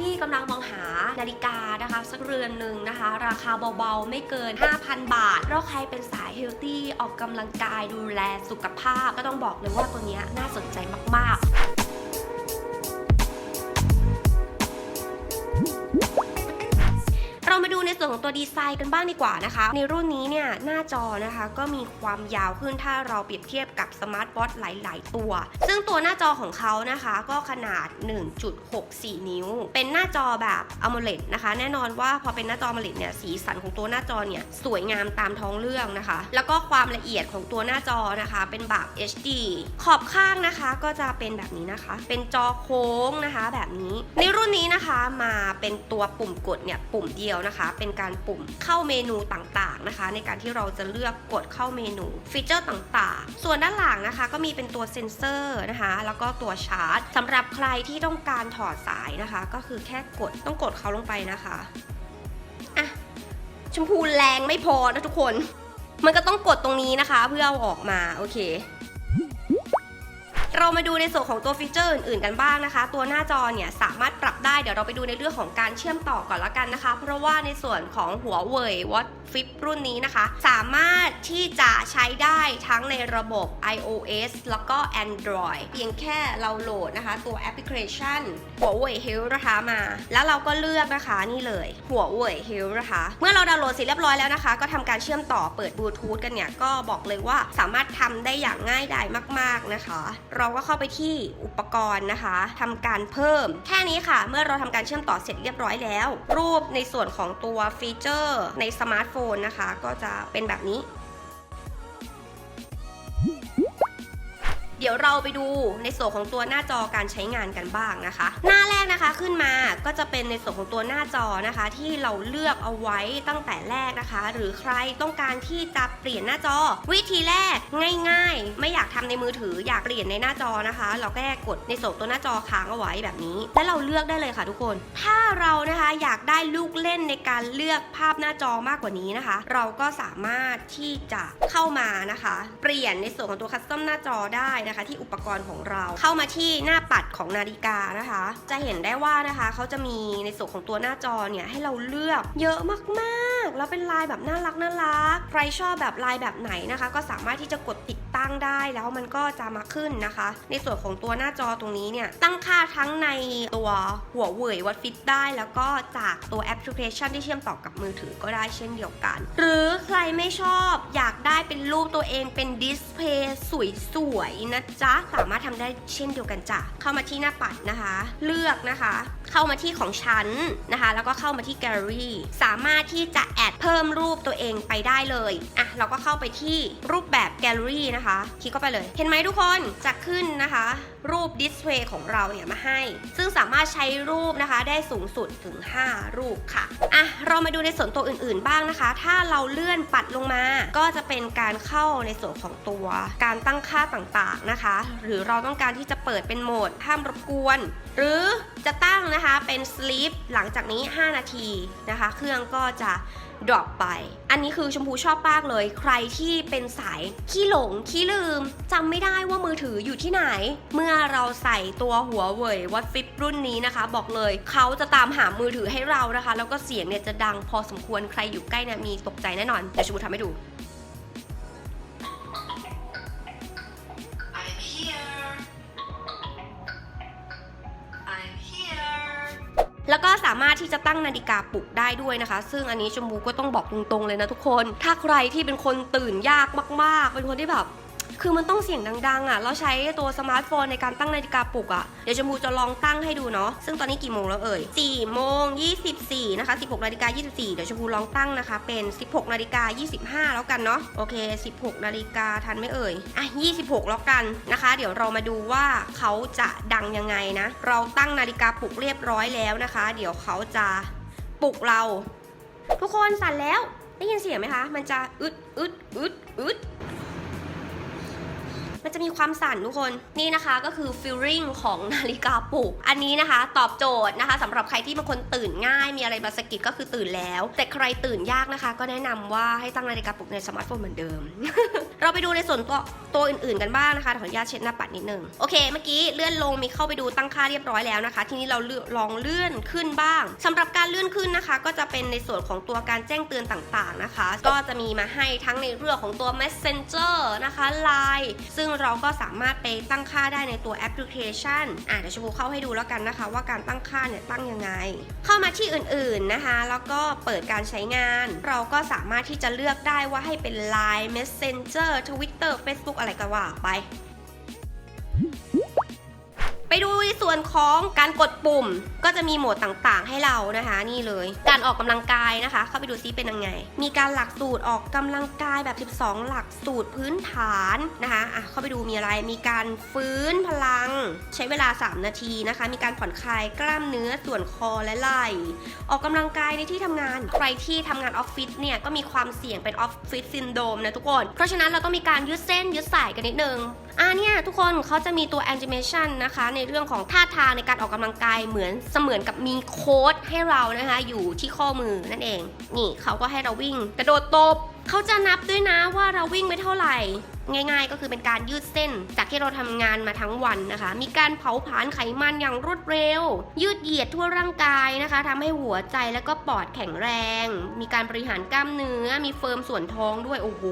ที่กำลังมองหานาฬิกานะคะ สักเรือนหนึ่งนะคะ ราคาเบาๆ ไม่เกิน 5,000 บาท แล้วใครเป็นสายเฮลตี้ออกกำลังกายดูแลสุขภาพ ก็ต้องบอกเลยว่าตัวนี้น่าสนใจมากๆ เรามาดูในส่วนของตัวดีไซน์กันบ้างดีกว่านะคะ ในรุ่นนี้เนี่ยหน้าจอนะคะก็มีความยาวขึ้นถ้าเราเปรียบเทียบกับสมาร์ทวอทหลาย ๆ ตัว ซึ่งตัวหน้าจอของเขานะคะก็ขนาด 1.64 นิ้ว เป็นหน้าจอแบบ AMOLED นะคะ แน่นอนว่าพอเป็นหน้าจอ AMOLED เนี่ยสีสันของตัวหน้าจอเนี่ยสวยงามตามท้องเรื่องนะคะ แล้วก็ความละเอียดของตัวหน้าจอนะคะ เป็นแบบ HD ขอบข้างนะคะก็จะเป็นแบบนี้นะคะ เป็นจอโค้งนะคะแบบนี้ ในรุ่นนี้นะคะมาเป็นตัวปุ่มกดเนี่ยปุ่มเดียวนะคะ เป็นการปุ่มเข้าเมนูต่างๆนะคะ ในการที่เราจะเลือกกดเข้าเมนูฟีเจอร์ต่างๆ ส่วนด้านหลังนะคะ ก็มีเป็นตัวเซ็นเซอร์นะคะ แล้วก็ตัวชาร์จสำหรับใครที่ต้องการถอดสายนะคะ ก็คือแค่กดต้องกดเขาลงไปนะคะอะชมพูแรงไม่พอนะทุกคน มันก็ต้องกดตรงนี้นะคะ เพื่อเอาออกมาโอเค เรามาดูในส่วนของตัวฟีเจอร์อื่นๆกันบ้างนะคะ ตัวหน้าจอเนี่ยสามารถปรับได้เดี๋ยวเราไปดูในเรื่องของการเชื่อมต่อก่อนละกันนะคะ เพราะว่าในส่วนของหัวเว่ย Watch Flip รุ่นนี้นะคะ สามารถที่จะใช้ได้ทั้งในระบบ iOS แล้วก็ Android เพียงแค่เราโหลดนะคะ ตัวแอปพลิเคชันหัวเว่ย Health นะคะมา แล้วเราก็เลือกนะคะนี่เลยหัวเว่ย Health นะคะ เมื่อเราดาวน์โหลดเสร็จเรียบร้อยแล้วนะคะ ก็ทำการเชื่อมต่อเปิดบลูทูธกันเนี่ยก็บอกเลยว่าสามารถทำได้อย่างง่ายดายมาก ๆนะคะเราก็เข้าไปที่อุปกรณ์นะคะทำการเพิ่ม แค่นี้ค่ะ เมื่อเราทำการเชื่อมต่อเสร็จเรียบร้อยแล้ว รูปในส่วนของตัวฟีเจอร์ในสมาร์ทโฟนนะคะ ก็จะเป็นแบบนี้ เดี๋ยวเราไปดูในส่วนของตัวหน้าจอการใช้งานกันบ้างนะคะ หน้าแรกนะคะขึ้นมาก็จะเป็นในส่วนของตัวหน้าจอนะคะ ที่เราเลือกเอาไว้ตั้งแต่แรกนะคะ หรือใครต้องการที่จะเปลี่ยนหน้าจอ วิธีแรกง่าย ๆ ไม่อยากทำในมือถืออยากเปลี่ยนในหน้าจอนะคะ เราแค่กดในส่วนตัวหน้าจอค้างเอาไว้แบบนี้ และเราเลือกได้เลยค่ะทุกคน ถ้าเรานะคะอยากได้ลูกเล่นในการเลือกภาพหน้าจอมากกว่านี้นะคะ เราก็สามารถที่จะเข้ามานะคะ เปลี่ยนในส่วนของตัวคัสตอมหน้าจอได้นะคะ ที่อุปกรณ์ของเราเข้ามาที่หน้าปัดของนาฬิกานะคะ จะเห็นได้ว่านะคะเขาจะมีในส่วนของตัวหน้าจอเนี่ยให้เราเลือกเยอะมากๆ แล้วเป็นลายแบบน่ารักน่ารักใครชอบแบบลายแบบไหนนะคะ ก็สามารถที่จะกดติด ตั้งได้แล้วมันก็จะมาขึ้นนะคะ ในส่วนของตัวหน้าจอตรงนี้เนี่ยตั้งค่าทั้งในตัวหัวเว่ยวัดฟิตได้ แล้วก็จากตัวแอปพลิเคชันที่เชื่อมต่อกับมือถือก็ได้เช่นเดียวกัน หรือใครไม่ชอบอยากได้เป็นรูปตัวเองเป็นดิสเพย์สวยๆนะจ๊ะสามารถทำได้เช่นเดียวกันจ้ะเข้ามาที่หน้าปัดนะคะ เลือกนะคะ เข้ามาที่ของฉันนะคะ แล้วก็เข้ามาที่แกลเลอรี่สามารถที่จะแอดเพิ่มรูปตัวเองไปได้เลยอะเราก็เข้าไปที่รูปแบบแกลเลอรี่นะคะคลิกเข้าไปเลย เห็นไหมทุกคนจะขึ้นนะคะ รูปดิสเพย์ของเราเนี่ยมาให้ ซึ่งสามารถใช้รูปนะคะได้สูงสุดถึง 5 รูปค่ะอะ เรามาดูในส่วนตัวอื่นๆบ้างนะคะ ถ้าเราเลื่อนปัดลงมา ก็จะเป็นการเข้าในส่วนของตัวการตั้งค่าต่างๆนะคะ หรือเราต้องการที่จะเปิดเป็นโหมดห้ามรบกวนหรือจะตั้งนะคะเป็น sleep หลังจากนี้ 5 นาทีนะคะ เครื่องก็จะดรอปไป อันนี้คือชมพูชอบมากเลย ใครที่เป็นสายขี้หลงขี้ลืมจำไม่ได้ว่ามือถืออยู่ที่ไหน เมื่อเราใส่ตัวหัวเว่ยวัดฟิปรุ่นนี้นะคะ บอกเลยเขาจะตามหามือถือให้เรานะคะ แล้วก็เสียงเนี่ยจะดังพอสมควรใครอยู่ใกล้เนี่ยมีตกใจแน่นอนเดี๋ยวชมพูทำให้ดูามารถที่จะตั้งนาฬิกาปลุกได้ด้วยนะคะ ซึ่งอันนี้ชมพูก็ต้องบอกตรงๆเลยนะทุกคน ถ้าใครที่เป็นคนตื่นยากมากๆ เป็นคนที่แบบ คือมันต้องเสียงดังๆอะ เราใช้ตัวสมาร์ทโฟนในการตั้งนาฬิกาปลุกอะ เดี๋ยวชมพูจะลองตั้งให้ดูเนาะ ซึ่งตอนนี้กี่โมงแล้วเอ่ย4โมง24นะคะ16นาฬิกา24 เดี๋ยวชมพูลองตั้งนะคะ เป็น 16นาฬิกา25 แล้วกันเนาะ โอเค 16นาฬิกาทันไหมเอ่ย อะ 26 แล้วกันนะคะ เดี๋ยวเรามาดูว่าเขาจะดังยังไงนะ เราตั้งนาฬิกาปลุกเรียบร้อยแล้วนะคะ เดี๋ยวเขาจะปลุกเรา ทุกคนสั่นแล้ว ได้ยินเสียงไหมคะ มันจะอึดอึดอึดอึด มันจะมีความสั่นทุกคนนี่นะคะก็คือ feeling ของนาฬิกาปลุก อันนี้นะคะ ตอบโจทย์นะคะสำหรับใครที่บางคนตื่นง่ายมีอะไรมาสกิดก็คือตื่นแล้ว แต่ใครตื่นยากนะคะ ก็แนะนำว่าให้ตั้งนาฬิกาปลุกในสมาร์ทโฟนเหมือนเดิม เราไปดูในส่วนตัวตัวอื่นๆกันบ้างนะคะขออนุญาตเช็ดหน้าปัดนิดนึงโอเคเมื่อกี้เลื่อนลงมีเข้าไปดูตั้งค่าเรียบร้อยแล้วนะคะ ทีนี้เราลองเลื่อนขึ้นบ้างสำหรับการเลื่อนขึ้นนะคะ ก็จะเป็นในส่วนของตัวการแจ้งเตือนต่างๆนะคะ ก็จะมีมาให้ทั้งในเรื่องของตัว Messenger นะคะ Line ซึ่งเราก็สามารถไปตั้งค่าได้ในตัวแอปพลิเคชันอะเดี๋ยวชมพูเข้าให้ดูแล้วกันนะคะ ว่าการตั้งค่าเนี่ยตั้งยังไง เข้ามาที่อื่นๆนะคะ แล้วก็เปิดการใช้งาน เราก็สามารถที่จะเลือกได้ว่าให้เป็น Line Messenger Twitter Facebook อะไรก็ว่าไป ไปดูส่วนของการกดปุ่มก็จะมีโหมดต่างๆ ให้เรานะคะ นี่เลย การออกกำลังกายนะคะ เข้าไปดูซิเป็นยังไง มีการหลักสูตรออกกำลังกายแบบ 12 หลักสูตรพื้นฐานนะคะอะเข้าไปดูมีอะไรมีการฟื้นพลัง ใช้เวลา 3 นาทีนะคะ มีการผ่อนคลายกล้ามเนื้อส่วนคอและไหล่ออกกำลังกายในที่ทำงานใครที่ทำงานออฟฟิศเนี่ยก็มีความเสี่ยงเป็นออฟฟิศซินโดรมนะทุกคน เพราะฉะนั้นเราต้องมีการยืดเส้นยืดสายกันนิดนึงอ่าเนี่ยทุกคนเขาจะมีตัว animation นะคะในเรื่องของท่าทางในการออกกำลังกายเหมือนเสมือนกับมีโค้ดให้เรานะคะอยู่ที่ข้อมือนั่นเอง นี่เขาก็ให้เราวิ่งกระโดดตบเขาจะนับด้วยนะว่าเราวิ่งไปเท่าไหร่ ง่ายๆ ก็คือเป็นการยืดเส้น จากที่เราทำงานมาทั้งวันนะคะ มีการเผาผลาญไขมันอย่างรวดเร็ว ยืดเหยียดทั่วร่างกายนะคะทำให้หัวใจแล้วก็ปอดแข็งแรง มีการบริหารกล้ามเนื้อ มีเฟิร์มส่วนท้องด้วยโอ้โห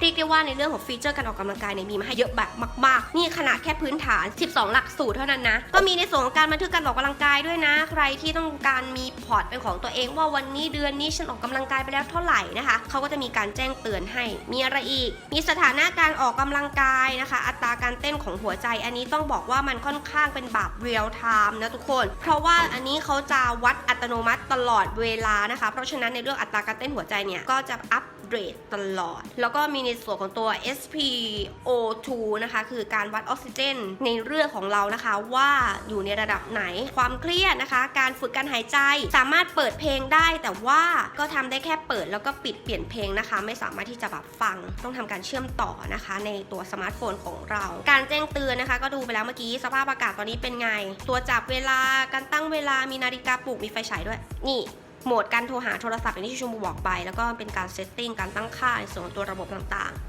เรียกได้ว่าในเรื่องของฟีเจอร์การออกกำลังกายเนี่ยมีมาให้เยอะแบบมาก ๆ นี่ขนาดแค่พื้นฐาน 12 หลักสูตรเท่านั้นนะ ก็มีในส่วนของการบันทึกการออกกำลังกายด้วยนะ ใครที่ต้องการมีพอร์ตเป็นของตัวเอง ว่าวันนี้เดือนนี้ฉันออกกำลังกายไปแล้วเท่าไหร่นะคะเขาก็จะมีการแจ้งเตือนให้ มีอะไรอีก มีสถานะการออกกำลังกายนะคะ อัตราการเต้นของหัวใจ อันนี้ต้องบอกว่ามันค่อนข้างเป็นแบบเรียลไทม์นะทุกคน เพราะว่าอันนี้เขาจะวัดอัตโนมัติตลอดเวลานะคะ เพราะฉะนั้นในเรื่องอัตราการเต้นหัวใจเนี่ยก็จะอัป เรทตลอด แล้วก็มีในส่วนของตัว SpO2 นะคะคือการวัดออกซิเจนในเลือดของเรานะคะ ว่าอยู่ในระดับไหนความเครียดนะคะ การฝึกการหายใจสามารถเปิดเพลงได้ แต่ว่าก็ทำได้แค่เปิดแล้วก็ปิดเปลี่ยนเพลงนะคะ ไม่สามารถที่จะแบบฟัง ต้องทำการเชื่อมต่อนะคะ ในตัวสมาร์ทโฟนของเรา การแจ้งเตือนนะคะ ก็ดูไปแล้วเมื่อกี้สภาพอากาศตอนนี้เป็นไง ตัวจับเวลาการตั้งเวลามีนาฬิกาปลุกมีไฟฉายด้วย นี่ โหมดการโทรหาโทรศัพท์อย่างที่ชมพูบอกไป แล้วก็เป็นการเซตติ้งการตั้งค่าในส่วนตัวระบบต่างๆ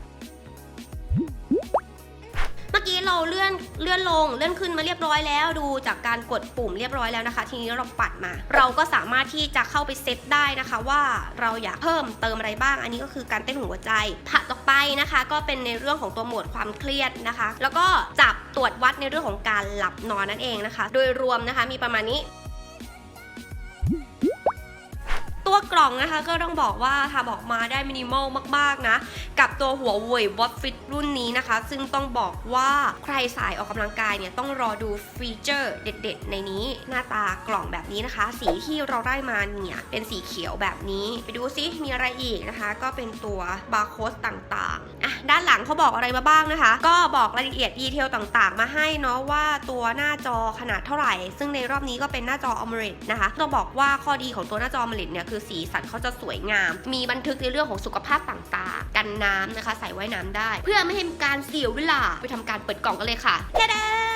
เมื่อกี้เราเลื่อนเลื่อนลงเลื่อนขึ้นมาเรียบร้อยแล้ว ดูจากการกดปุ่มเรียบร้อยแล้วนะคะ ทีนี้เราปัดมา เราก็สามารถที่จะเข้าไปเซตได้นะคะว่าเราอยากเพิ่มเติมอะไรบ้าง อันนี้ก็คือการเต้นหัวใจถัดออกไปนะคะ ก็เป็นในเรื่องของตัวโหมดความเครียดนะคะ แล้วก็จับตรวจวัดในเรื่องของการหลับนอนนั่นเองนะคะ โดยรวมนะคะมีประมาณนี้ วกล่องนะคะ ก็ต้องบอกว่าทำออกมาได้มินิมอลมากๆนะ กับตัวหัวเว่ย w a t Fit รุ่นนี้นะคะ ซึ่งต้องบอกว่าใครสายออกกำลังกายเนี่ยต้องรอดูฟีเจอร์เด็ด ๆ ในนี้หน้าตากล่องแบบนี้นะคะ สีที่เราได้มาเนี่ยเป็นสีเขียวแบบนี้ ไปดูซิมีอะไรอีกนะคะ ก็เป็นตัวบาร์โค้ดต่างๆอะด้านหลังเขาบอกอะไรมาบ้างนะคะ ก็บอกรายละเอียดดีเทลต่างๆ มาให้เนาะว่าตัวหน้าจอขนาดเท่าไหร่ ซึ่งในรอบนี้ก็เป็นหน้าจอ AMOLED นะคะต้องบอกว่าข้อดีของตัวหน้าจอ AMOLED เนี่ยคือสีสันเขาจะสวยงาม มีบันทึกในเรื่องของสุขภาพต่างๆ กันน้ำนะคะ ใส่ไว้น้ำได้ เพื่อไม่ให้การเสียเวลาไปทำการเปิดกล่องกันเลยค่ะเดๆ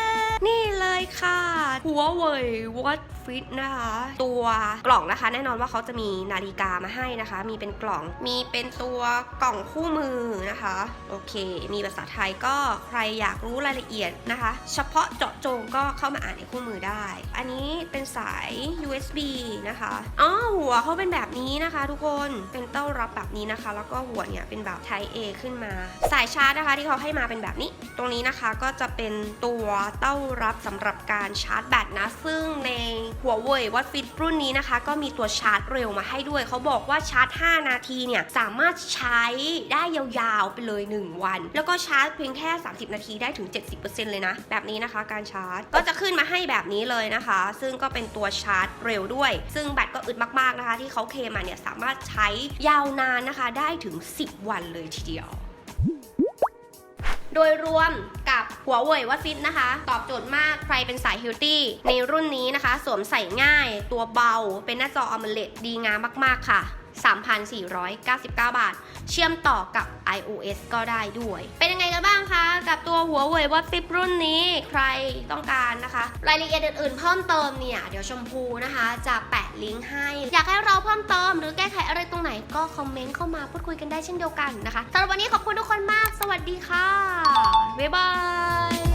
นี่เลยค่ะหัวเว่ยวัดฟิตนะคะ ตัวกล่องนะคะ แน่นอนว่าเขาจะมีนาฬิกามาให้นะคะ มีเป็นกล่องมีเป็นตัวกล่องคู่มือนะคะ โอเค มีภาษาไทยก็ใครอยากรู้รายละเอียดนะคะ เฉพาะเจาะจงก็เข้ามาอ่านในคู่มือได้ อันนี้เป็นสาย USB นะคะอ๋อหัวเขาเป็นแบบนี้นะคะ ทุกคนเป็นเต้ารับแบบนี้นะคะ แล้วก็หัวเนี่ยเป็นแบบ Type A ขึ้นมา สายชาร์จนะคะที่เขาให้มาเป็นแบบนี้ ตรงนี้นะคะก็จะเป็นตัวเต้ารับสำหรับการชาร์จแบตนะ ซึ่งในหัวเว่ยวัดฟิตรุ่นนี้นะคะ ก็มีตัวชาร์จเร็วมาให้ด้วย เขาบอกว่าชาร์จ 5 นาทีเนี่ย สามารถใช้ได้ยาวๆไปเลย 1 วัน แล้วก็ชาร์จเพียงแค่ 30 นาทีได้ถึง 70%เลยนะ แบบนี้นะคะ การชาร์จก็จะขึ้นมาให้แบบนี้เลยนะคะ ซึ่งก็เป็นตัวชาร์จเร็วด้วย ซึ่งแบตก็อึดมากๆนะคะ ที่เขาเคมาเนี่ยสามารถใช้ยาวนานนะคะได้ถึง 10 วันเลยทีเดียว โดยรวมกับหัวเว่ยวัดฟิตนะคะ ตอบโจทย์มากใครเป็นสายเฮลตี้ในรุ่นนี้นะคะ สวมใส่ง่าย ตัวเบา เป็นหน้าจออมเลตดีงามมากๆค่ะ 3,499 บาท เชื่อมต่อกับ iOS ก็ได้ด้วย เป็นยังไงกันบ้างคะ กับตัวหัวเว่ยว่า10รุ่นนี้ใครต้องการนะคะ รายละเอียดอื่นๆเพิ่มเติมเนี่ย เดี๋ยวชมพูนะคะ จะแปะลิงก์ให้ อยากให้เราเพิ่มเติมหรือแก้ไขอะไรตรงไหนก็คอมเมนต์เข้ามาพูดคุยกันได้เช่นเดียวกันนะคะสำหรับวันนี้ขอบคุณทุกคนมาก สวัสดีค่ะบ๊ายบาย